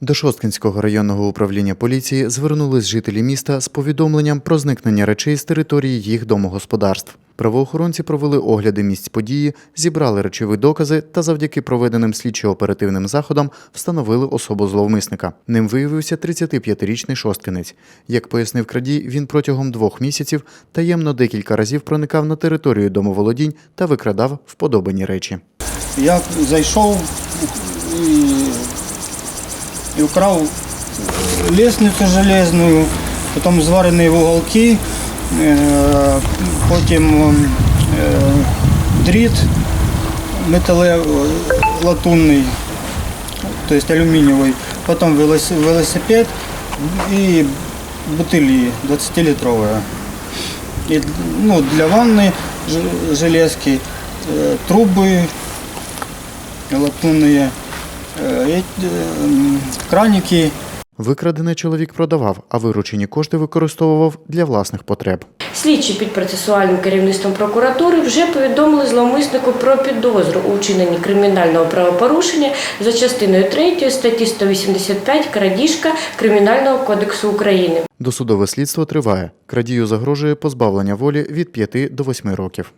До Шосткинського районного управління поліції звернулись жителі міста з повідомленням про зникнення речей з території їх домогосподарств. Правоохоронці провели огляди місць події, зібрали речові докази та завдяки проведеним слідчо-оперативним заходам встановили особу зловмисника. Ним виявився 35-річний шосткинець. Як пояснив крадій, він протягом двох місяців таємно декілька разів проникав на територію домоволодінь та викрадав вподобані речі. Я зайшов і, і вкрав лестницю железну, потім зварені уголки, е, потім е, дріт металевий, латунний, тобто алюмінієвий, потім велосипед і бутилі 20-літрові. І, ну, для ванни железки, е, труби латунные, эти, м, краники. Викрадене чоловік продавав, а виручені кошти використовував для власних потреб. Слідчі під процесуальним керівництвом прокуратури вже повідомили зловмиснику про підозру у вчиненні кримінального правопорушення за частиною 3 статті 185 крадіжка Кримінального кодексу України. Досудове слідство триває. Крадію загрожує позбавлення волі від 5 до 8 років.